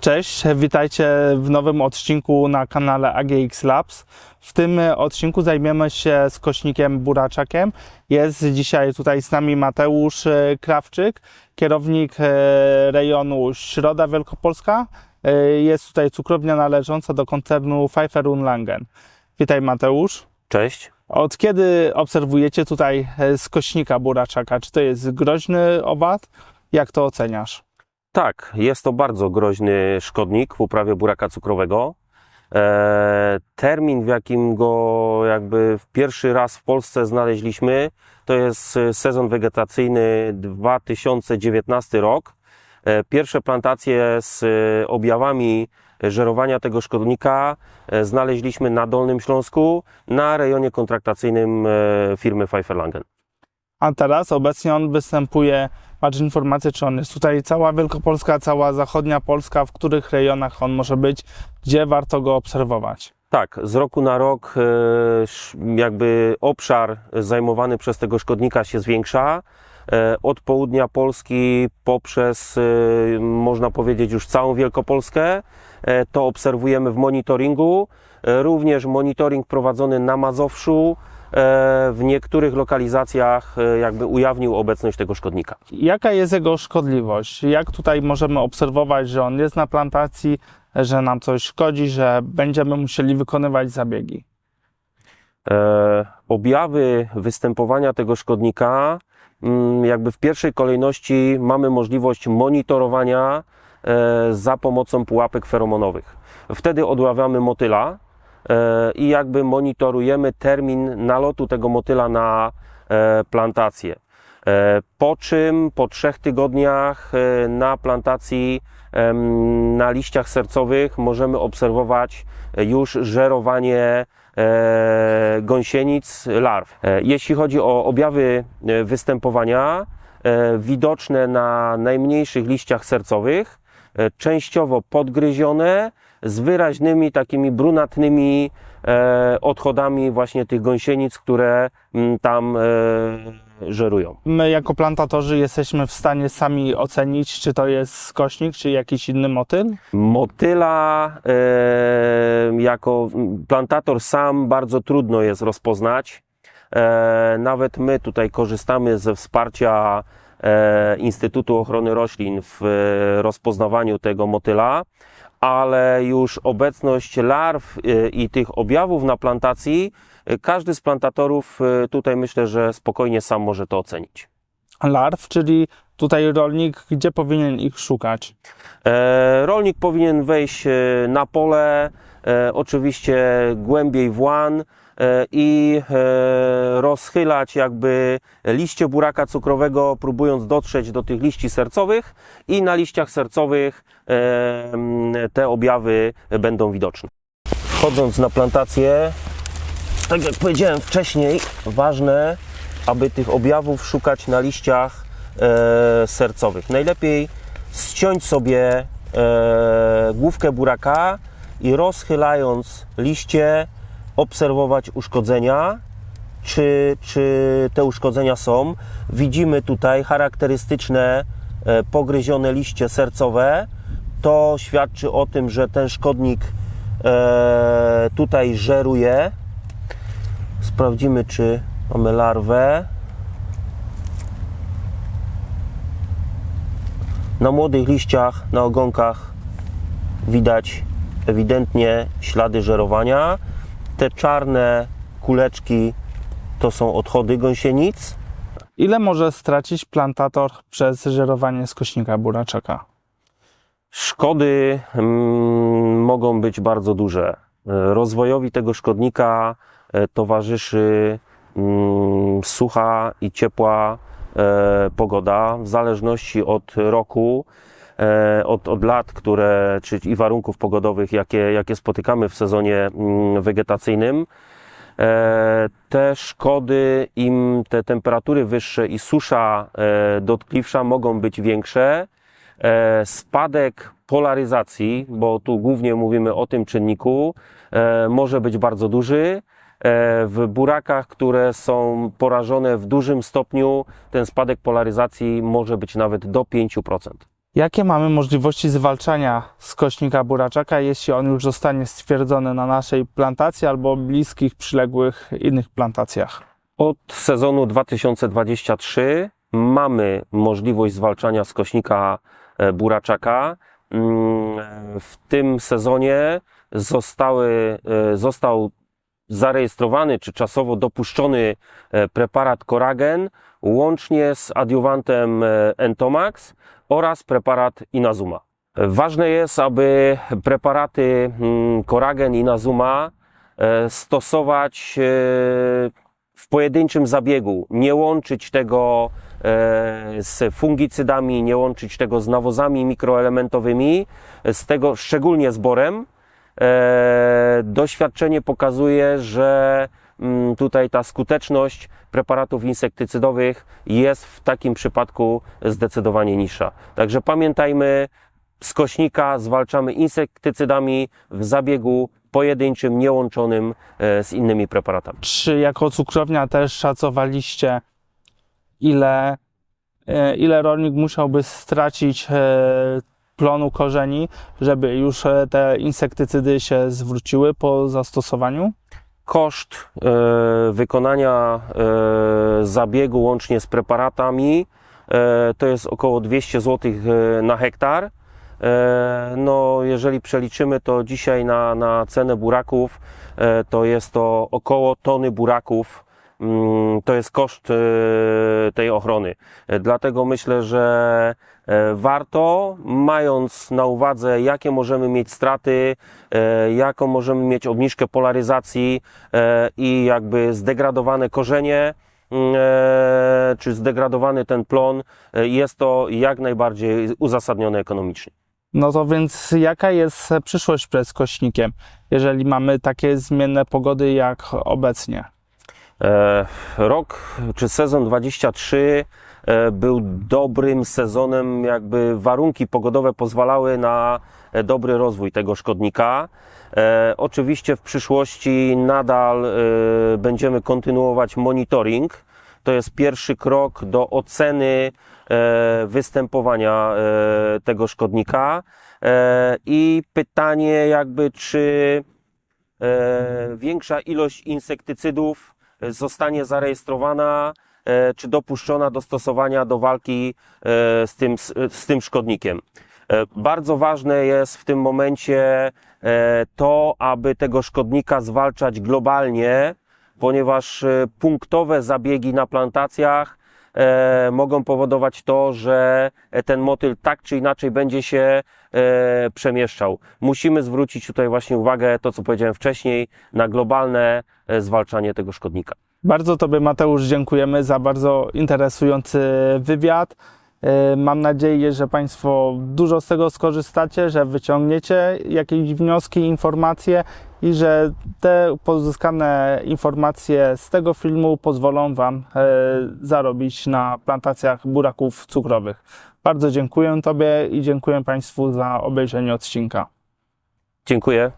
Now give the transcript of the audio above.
Cześć, witajcie w nowym odcinku na kanale AGX Labs. W tym odcinku zajmiemy się skośnikiem buraczakiem. Jest dzisiaj tutaj z nami Mateusz e, Krawczyk, kierownik e, rejonu Środa Wielkopolska. E, Jest tutaj cukrownia należąca do koncernu Pfeiffer Langen. Witaj Mateusz. Cześć. Od kiedy obserwujecie tutaj skośnika buraczaka? Czy to jest groźny owad? Jak to oceniasz? Tak, jest to bardzo groźny szkodnik w uprawie buraka cukrowego. E, termin, w jakim go jakby w pierwszy raz w Polsce znaleźliśmy, to jest e, sezon wegetacyjny 2019 rok. E, pierwsze plantacje z objawami żerowania tego szkodnika znaleźliśmy na Dolnym Śląsku, na rejonie kontraktacyjnym firmy Pfeiffer Langen. A teraz obecnie on występuje, masz informację, czy on jest tutaj cała Wielkopolska, cała zachodnia Polska, w których rejonach on może być, gdzie warto go obserwować. Tak, z roku na rok e, jakby obszar zajmowany przez tego szkodnika się zwiększa. E, Od południa Polski poprzez, e, można powiedzieć, już całą Wielkopolskę. To obserwujemy w monitoringu. Również monitoring prowadzony na Mazowszu w niektórych lokalizacjach e, jakby ujawnił obecność tego szkodnika. Jaka jest jego szkodliwość? Jak tutaj możemy obserwować, że on jest na plantacji, że nam coś szkodzi, że będziemy musieli wykonywać zabiegi? E, objawy występowania tego szkodnika, mm, jakby w pierwszej kolejności mamy możliwość monitorowania e, za pomocą pułapek feromonowych. Wtedy odławiamy motyla e, i jakby monitorujemy termin nalotu tego motyla na e, plantację. E, Po czym po trzech tygodniach e, na plantacji na liściach sercowych możemy obserwować e, już żerowanie e, gąsienic, larw. E, Jeśli chodzi o objawy e, występowania, e, widoczne na najmniejszych liściach sercowych, e, częściowo podgryzione, z wyraźnymi takimi brunatnymi e, odchodami właśnie tych gąsienic, które mm, tam e, żerują. My jako plantatorzy jesteśmy w stanie sami ocenić, czy to jest skośnik, czy jakiś inny motyl? Motyla e, jako plantator sam bardzo trudno jest rozpoznać. Nawet my tutaj korzystamy ze wsparcia Instytutu Ochrony Roślin w rozpoznawaniu tego motyla, ale już obecność larw e, i tych objawów na plantacji, e, każdy z plantatorów e, tutaj myślę, że spokojnie sam może to ocenić. Larw, czyli tutaj rolnik, gdzie powinien ich szukać? E, Rolnik powinien wejść na pole, e, oczywiście głębiej w łan i e, rozchylać jakby liście buraka cukrowego, próbując dotrzeć do tych liści sercowych i na liściach sercowych e, te objawy będą widoczne. Wchodząc na plantację, tak jak powiedziałem wcześniej, ważne, aby tych objawów szukać na liściach e, sercowych. Najlepiej ściąć sobie e, główkę buraka i rozchylając liście, obserwować uszkodzenia, czy, czy te uszkodzenia są. Widzimy tutaj charakterystyczne e, pogryzione liście sercowe. To świadczy o tym, że ten szkodnik e, tutaj żeruje. Sprawdzimy, czy mamy larwę. Na młodych liściach, na ogonkach widać ewidentnie ślady żerowania. Te czarne kuleczki to są odchody gąsienic. Ile może stracić plantator przez żerowanie skośnika buraczaka? Szkody mm, mogą być bardzo duże. E, Rozwojowi tego szkodnika e, towarzyszy mm, sucha i ciepła e, pogoda, w zależności od roku, od, od lat, które, czy i warunków pogodowych, jakie, jakie spotykamy w sezonie mm, wegetacyjnym. E, Te szkody, im te temperatury wyższe i susza e, dotkliwsza mogą być większe, e, spadek polaryzacji, bo tu głównie mówimy o tym czynniku, e, może być bardzo duży. E, W burakach, które są porażone w dużym stopniu, ten spadek polaryzacji może być nawet do 5%. Jakie mamy możliwości zwalczania skośnika buraczaka, jeśli on już zostanie stwierdzony na naszej plantacji albo bliskich, przyległych innych plantacjach? Od sezonu 2023 mamy możliwość zwalczania skośnika e, buraczaka. Mm, W tym sezonie zostały, e, został zarejestrowany czy czasowo dopuszczony e, preparat Coragen łącznie z adiuwantem Entomax oraz preparat Inazuma. Ważne jest, aby preparaty mm, Coragen i Inazuma e, stosować e, w pojedynczym zabiegu, nie łączyć tego e, z fungicydami, nie łączyć tego z nawozami mikroelementowymi, z tego szczególnie z borem. Doświadczenie pokazuje, że tutaj ta skuteczność preparatów insektycydowych jest w takim przypadku zdecydowanie niższa. Także pamiętajmy, skośnika zwalczamy insektycydami w zabiegu pojedynczym, niełączonym e, z innymi preparatami. Czy jako cukrownia też szacowaliście, ile, e, ile rolnik musiałby stracić e, plonu korzeni, żeby już te insektycydy się zwróciły po zastosowaniu? Koszt e, wykonania e, zabiegu łącznie z preparatami e, to jest około 200 zł na hektar. No, jeżeli przeliczymy to dzisiaj na, na cenę buraków, to jest to około tony buraków. Mm, To jest koszt e, tej ochrony. Dlatego myślę, że e, warto, mając na uwadze, jakie możemy mieć straty, e, jaką możemy mieć obniżkę polaryzacji i jakby zdegradowane korzenie, mm, czy zdegradowany ten plon, jest to jak najbardziej uzasadnione ekonomicznie. No to więc jaka jest przyszłość przed skośnikiem, jeżeli mamy takie zmienne pogody jak obecnie? E, Rok czy sezon 23 e, był dobrym sezonem, jakby warunki pogodowe pozwalały na e, dobry rozwój tego szkodnika. Oczywiście w przyszłości nadal będziemy kontynuować monitoring. To jest pierwszy krok do oceny występowania tego szkodnika. I pytanie jakby, czy większa ilość insektycydów zostanie zarejestrowana e, czy dopuszczona do stosowania do walki e, z tym, z, tym szkodnikiem. E, Bardzo ważne jest w tym momencie to, aby tego szkodnika zwalczać globalnie, ponieważ punktowe zabiegi na plantacjach e, mogą powodować to, że ten motyl tak czy inaczej będzie się e, przemieszczał. Musimy zwrócić tutaj właśnie uwagę, to co powiedziałem wcześniej, na globalne e, zwalczanie tego szkodnika. Bardzo Tobie, Mateusz, dziękujemy za bardzo interesujący wywiad. E, Mam nadzieję, że Państwo dużo z tego skorzystacie, że wyciągniecie jakieś wnioski, informacje i że te pozyskane informacje z tego filmu pozwolą Wam e, zarobić na plantacjach buraków cukrowych. Bardzo dziękuję Tobie i dziękuję Państwu za obejrzenie odcinka. Dziękuję.